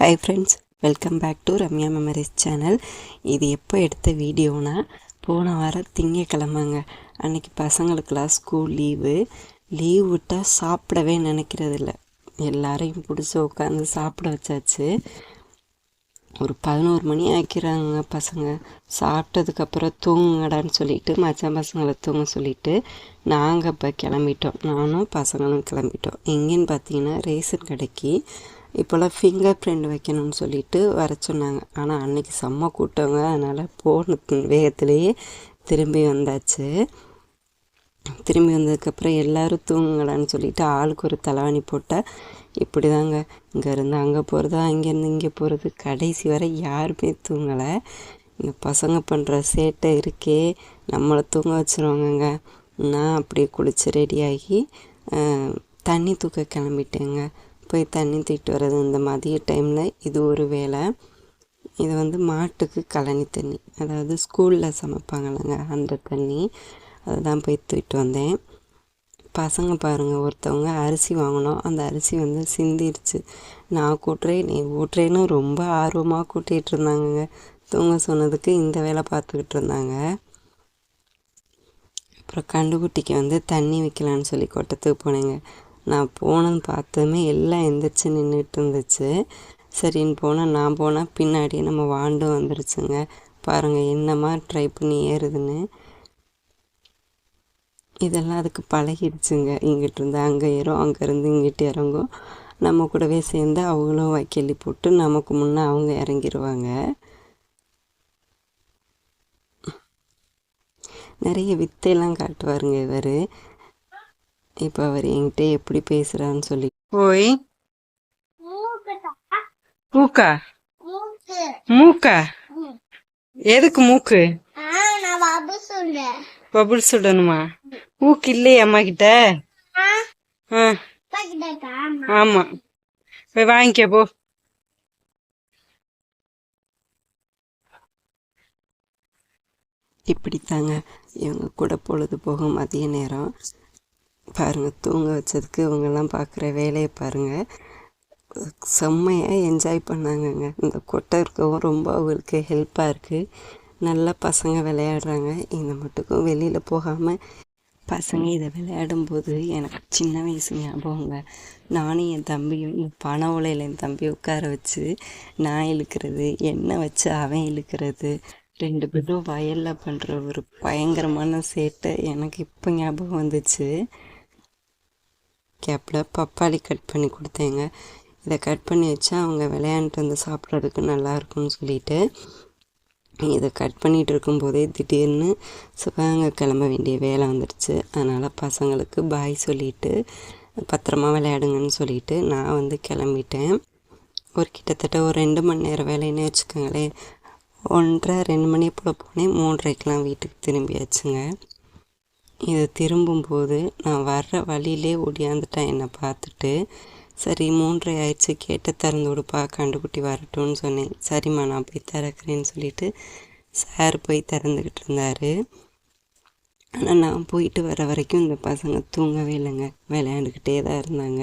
Hi friends welcome back to Ramya memories channel இது எப்போ எடுத்த வீடியோனா போன வாரம் திங்கக்கிழமைங்க. அன்னைக்கு பசங்களுக்கெல்லாம் ஸ்கூல் லீவு லீவ் விட்டால் சாப்பிடவே நினைக்கிறதில்ல. எல்லாரையும் பிடிச்சி உட்காந்து சாப்பிட வச்சாச்சு. ஒரு பதினோரு மணி ஆக்கிறாங்க பசங்க. சாப்பிட்டதுக்கப்புறம் தூங்குங்கடான்னு சொல்லிட்டு மச்சான் பசங்களை தூங்க சொல்லிட்டு நாங்கள் இப்போ கிளம்பிட்டோம். நானும் பசங்களும் கிளம்பிட்டோம். எங்கேன்னு பார்த்தீங்கன்னா ரேஷன் கடைக்கு. இப்போல்லாம் ஃபிங்கர் பிரிண்ட் வைக்கணும்னு சொல்லிட்டு வர சொன்னாங்க. ஆனால் அன்னைக்கு செம்ம கூட்டங்க. அதனால் போன வேகத்துலேயே திரும்பி வந்தாச்சு. திரும்பி வந்ததுக்கப்புறம் எல்லோரும் தூங்கலான்னு சொல்லிட்டு ஆளுக்கு ஒரு தலைவாணி போட்டால் இப்படி தாங்க இங்கேருந்து அங்கே போகிறதா அங்கேருந்து இங்கே போகிறது கடைசி வரை யாருமே தூங்கலை. இந்த பசங்க பண்ணுற சேட்டை இருக்கே. நம்மளை தூங்க வச்சுருவாங்கங்க. நான் அப்படியே குளித்து ரெடியாகி தண்ணி தூக்க கிளம்பிட்டேங்க. போய் தண்ணி தூக்கிட்டு வர்றது இந்த மதிய டைமில் இது ஒரு வேலை. இது வந்து மாட்டுக்கு கழனி தண்ணி. அதாவது ஸ்கூலில் சமைப்பாங்கல்லங்க அந்த தண்ணி. அதை தான் போய் தூக்கிட்டு வந்தேன். பசங்க பாருங்கள் ஒருத்தவங்க அரிசி வாங்கினோம் அந்த அரிசி வந்து சிந்திருச்சு. நான் கூட்டுறேன் நீ ஊட்டுறேன்னு ரொம்ப ஆர்வமாக கூட்டிகிட்டு இருந்தாங்கங்க. தூங்க சொன்னதுக்கு இந்த வேலை பார்த்துக்கிட்டு இருந்தாங்க. அப்புறம் கண்டுக்குட்டிக்கு வந்து தண்ணி வைக்கலான்னு சொல்லி கொட்டத்துக்கு போனேங்க. நான் போனேன்னு பார்த்ததுமே எல்லாம் எந்திரிச்சு நின்றுட்டு இருந்துச்சு சரின்னு போனால் நான் போனால் பின்னாடியே நம்ம வாண்டும் வந்துருச்சுங்க. பாருங்கள் என்னமா ட்ரை பண்ணி ஏறுதுன்னு. இதெல்லாம் அதுக்கு பழகிடுச்சுங்க. இங்கிட்டு இருந்து அங்கே ஏறும் அங்கேருந்து இங்கிட்டு இறங்கும். நம்ம கூடவே சேர்ந்து அவங்களும் வைக்கலி போட்டு நமக்கு முன்னே அவங்க இறங்கிடுவாங்க நிறைய வித்தையெல்லாம் காட்டுவாருங்க இவர். இப்போ அவர் என்கிட்ட எப்படி பேசுகிறான்னு சொல்லி. ஓய் மூக்கா மூக்கா? எதுக்கு மூக்கு? பபுள் சுடணுமா? மூக்கு இல்லையே அம்மா கிட்ட? ஆ. ஆமா. போய் வாங்கிக்க போ. இப்படித்தாங்க. இவங்க கூட பொழுது போகும் மதிய நேரம். பாருங்கள் தூங்க வச்சதுக்கு இவங்கெல்லாம் பார்க்குற வேலையை பாருங்கள் செம்மையாக என்ஜாய் பண்ணாங்கங்க. இந்த கொட்டை இருக்கவும் ரொம்ப அவங்களுக்கு ஹெல்ப்பாக இருக்குது நல்லா பசங்க விளையாடுறாங்க. இந்த மட்டுக்கும் வெளியில் போகாமல் பசங்க இதை விளையாடும்போது எனக்கு சின்ன வயசு ஞாபகங்க நானும் என் தம்பியும் பனை உலையில் என் தம்பி உட்கார வச்சு நான் இழுக்கிறது என்னை வச்சு அவன் இழுக்கிறது ரெண்டு பேரும் வயலில் பண்ணுற ஒரு பயங்கரமான சேட்டை எனக்கு இப்போ ஞாபகம் வந்துச்சு. கேப்பில் பப்பாளி கட் பண்ணி கொடுத்தேங்க. இதை கட் பண்ணி வச்சா அவங்க விளையாண்டுட்டு வந்து சாப்பிட்றதுக்கு நல்லாயிருக்கும்னு சொல்லிட்டு இதை கட் பண்ணிகிட்டு இருக்கும்போதே திடீர்னு சிவகங்கை கிளம்ப வேண்டிய வேலை வந்துடுச்சு. அதனால் பசங்களுக்கு பாய் சொல்லிவிட்டு பத்திரமா விளையாடுங்கன்னு சொல்லிவிட்டு நான் வந்து கிளம்பிட்டேன். ஒரு கிட்டத்தட்ட ஒரு ரெண்டு மணி நேரம் வேலைன்னு வச்சுக்கோங்களேன். ஒன்றரை ரெண்டு மணி போல் போனேன். மூன்றரைக்கெலாம் வீட்டுக்கு திரும்பியாச்சுங்க. இது திரும்பும்போது நான் வர்ற வழியிலே ஓடியாந்துட்டேன் என்னை பார்த்துட்டு சரி மூன்றரை ஆயிடுச்சு கேட்டு திறந்து விடுப்பா கண்டுக்குட்டி வரட்டும்னு சொன்னேன். சரிம்மா நான் போய் திறக்கிறேன்னு சொல்லிட்டு சார் போய் திறந்துக்கிட்டு இருந்தார். ஆனால் நான் போயிட்டு வர வரைக்கும் இந்த பசங்க தூங்கவே இல்லைங்க. விளையாண்டுக்கிட்டே தான் இருந்தாங்க.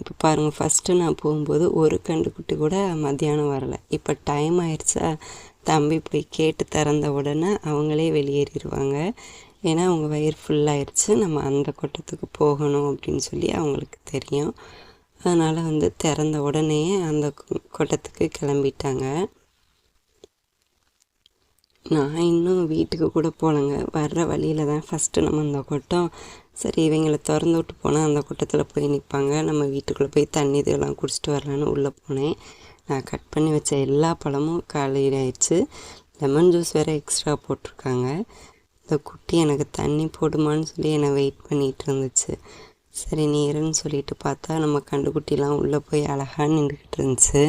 இப்போ பாருங்கள் ஃபஸ்ட்டு நான் போகும்போது ஒரு கண்டுக்குட்டி கூட மத்தியானம் வரலை. இப்போ டைம் ஆயிடுச்சா தம்பி போய் கேட்டு திறந்த உடனே அவங்களே வெளியேறிடுவாங்க ஏன்னா அவங்க வயிறு ஃபுல்லாகிடுச்சு நம்ம அந்த கூட்டத்துக்கு போகணும் அப்படின்னு சொல்லி அவங்களுக்கு தெரியும். அதனால் வந்து திறந்த உடனே அந்த கூட்டத்துக்கு கிளம்பிட்டாங்க. நான் இன்னும் வீட்டுக்கு கூட போகலங்க. வர்ற வழியில் தான் ஃபஸ்ட்டு நம்ம அந்த கூட்டம். சரி இவங்களை திறந்து விட்டு போனால் அந்த கூட்டத்தில் போய் நிற்பாங்க நம்ம வீட்டுக்குள்ளே போய் தண்ணி இதெல்லாம் குடிச்சிட்டு வரலான்னு உள்ளே போனேன். நான் கட் பண்ணி வச்ச எல்லா பழமும் காலையில் ஆயிடுச்சு லெமன் ஜூஸ் வேறு எக்ஸ்ட்ரா போட்டிருக்காங்க. இந்த குட்டி எனக்கு தண்ணி போடுமான்னு சொல்லி என்னை வெயிட் பண்ணிகிட்டு இருந்துச்சு. சரி நேருன்னு சொல்லிட்டு பார்த்தா நம்ம கண்டுக்குட்டிலாம் உள்ளே போய் அழகாக நின்றுக்கிட்டு இருந்துச்சு.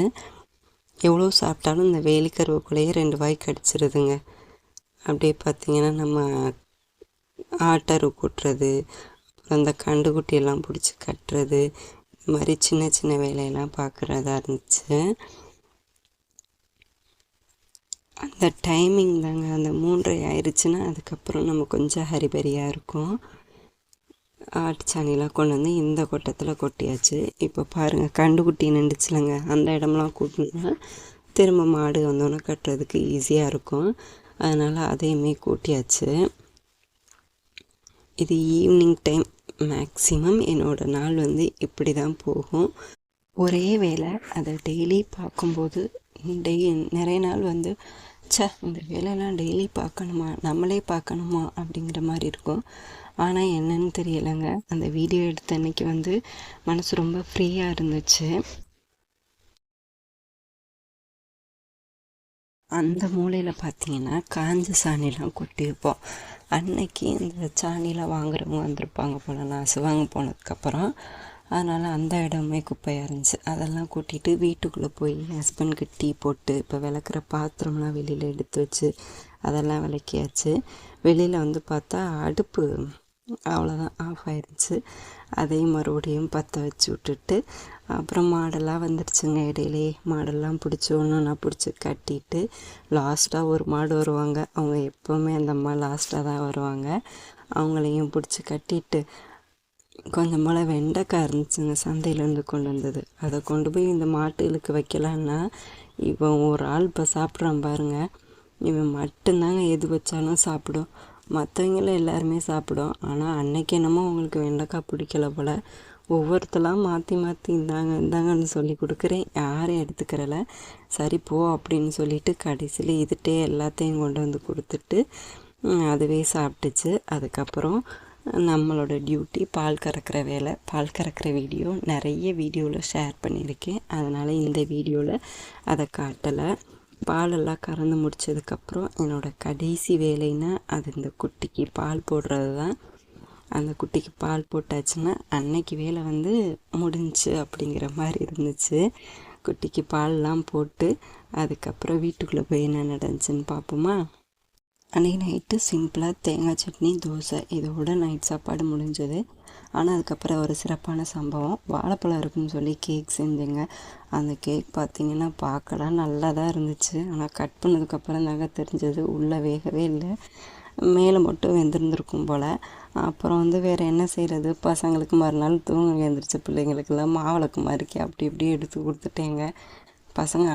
எவ்வளோ சாப்பிட்டாலும் இந்த வேலிக்கருவுக்குள்ளேயே ரெண்டு வாய் கடிச்சிருதுங்க. அப்படியே பார்த்திங்கன்னா நம்ம ஆட்டரு கூட்டுறது அப்புறம் அந்த கண்டுக்குட்டியெல்லாம் பிடிச்சி கட்டுறது இந்த மாதிரி சின்ன சின்ன வேலையெல்லாம் பார்க்குறதா இருந்துச்சு. அந்த டைமிங் தாங்க. அந்த மூன்றரை ஆயிடுச்சுன்னா அதுக்கப்புறம் நம்ம கொஞ்சம் ஹரிபரியாக இருக்கும். ஆட்டு சாணியெலாம் கொண்டு வந்து இந்த கொட்டத்தில் கொட்டியாச்சு. இப்போ பாருங்கள் கண்டுக்குட்டி நின்றுச்சுலங்க. அந்த இடம்லாம் கூட்டினா திரும்ப மாடு வந்தோன்னே கட்டுறதுக்கு ஈஸியாக இருக்கும். அதனால் அதையுமே கூட்டியாச்சு. இது ஈவினிங் டைம் மேக்ஸிமம் என்னோடய நாள் வந்து இப்படி தான் போகும். ஒரே வேலை அதை டெய்லி பார்க்கும்போது டெய் நிறைய நாள் வந்து ச்சே இந்த வேலையெல்லாம் டெய்லி பார்க்கணுமா? நம்மளே பார்க்கணுமா? அப்படிங்கிற மாதிரி இருக்கும். ஆனால் என்னன்னு தெரியலைங்க. அந்த வீடியோ எடுத்த அன்னைக்கு வந்து மனசு ரொம்ப ஃப்ரீயாக இருந்துச்சு. அந்த மூலையில் பார்த்தீங்கன்னா காஞ்ச சாணிலாம் கொட்டியிருப்போம் அன்னைக்கு இந்த சாணிலாம் வாங்குறவங்க வந்திருப்பாங்க போல நான் சிவாங்க போனதுக்கப்புறம். அதனால் அந்த இடமே குப்பையாக இருந்துச்சு. அதெல்லாம் கூட்டிகிட்டு வீட்டுக்குள்ளே போய் ஹஸ்பண்ட்க்கு டீ போட்டு இப்போ விளக்குற பாத்திரம்லாம் வெளியில் எடுத்து வச்சு அதெல்லாம் விளக்கியாச்சு. வெளியில் வந்து பார்த்தா அடுப்பு அவ்வளோதான் ஆஃப் ஆயிடுச்சு அதையும் மறுபடியும் பற்ற வச்சு விட்டுட்டு அப்புறம் மாடெல்லாம் வந்துடுச்சுங்க இடையிலே. மாடெல்லாம் பிடிச்சி ஒன்று நான் பிடிச்சி கட்டிட்டு லாஸ்ட்டாக ஒரு மாடு வருவாங்க. அவங்க எப்போவுமே அந்த அம்மா லாஸ்ட்டாக தான் வருவாங்க. அவங்களையும் பிடிச்சி கட்டிட்டு கொஞ்சம் போல் வெண்டைக்காய் இருந்துச்சுங்க சந்தையிலேருந்து கொண்டு வந்தது. அதை கொண்டு போய் இந்த மாட்டுகளுக்கு வைக்கலான்னா இவன் ஒரு ஆள் இப்போ சாப்பிட்றான் பாருங்க. இவன் மட்டும்தாங்க எது வச்சாலும் சாப்பிடும். மற்றவங்களும் எல்லாருமே சாப்பிடும். ஆனால் அன்னைக்கு என்னமோ அவங்களுக்கு வெண்டைக்காய் பிடிக்கல போல். ஒவ்வொருத்தலாம் மாற்றி மாற்றி இந்தாங்க இந்தாங்கன்னு சொல்லி கொடுக்குறேன். யாரும் எடுத்துக்கிறல. சரி போ அப்படின்னு சொல்லிட்டு கடைசியில் இதுகிட்டே எல்லாத்தையும் கொண்டு வந்து கொடுத்துட்டு அதுவே சாப்பிட்டுச்சு. அதுக்கப்புறம் நம்மளோட டியூட்டி பால் கறக்கிற வேலை பால் கறக்கிற வீடியோ நிறைய வீடியோவில் ஷேர் பண்ணியிருக்கேன். அதனால் இந்த வீடியோவில் அதை காட்டலை. பாலெல்லாம் கறந்து முடித்ததுக்கப்புறம் என்னோடய கடைசி வேலைன்னா அது இந்த குட்டிக்கு பால் போடுறது தான். அந்த குட்டிக்கு பால் போட்டாச்சுன்னா அன்னைக்கு வேலை வந்து முடிஞ்சு அப்படிங்கிற மாதிரி இருந்துச்சு. குட்டிக்கு பால்லாம் போட்டு அதுக்கப்புறம் வீட்டுக்குள்ளே போய் என்ன நடந்துச்சுன்னு பார்ப்போமா? அன்றைக்கி நைட்டு சிம்பிளாக தேங்காய் சட்னி தோசை இதோட நைட் சாப்பாடு முடிஞ்சது. ஆனால் அதுக்கப்புறம் ஒரு சிறப்பான சம்பவம். வாழைப்பழம் இருக்குன்னு சொல்லி கேக் செஞ்சேங்க. அந்த கேக் பார்த்திங்கன்னா பார்க்கலாம். நல்லா தான் இருந்துச்சு. ஆனால் கட் பண்ணதுக்கப்புறம் தாங்க தெரிஞ்சது. உள்ளே வேகவே இல்லை. மேலே மட்டும் வெந்திருந்துருக்கும் போல். அப்புறம் வந்து வேறு என்ன செய்கிறது பசங்களுக்கு மறுநாள் தூங்க எழுந்திரிச்ச பிள்ளைங்களுக்கெல்லாம் மாவிளக்கு மாதிரி அப்படி இப்படி எடுத்து கொடுத்துட்டேங்க. பசங்க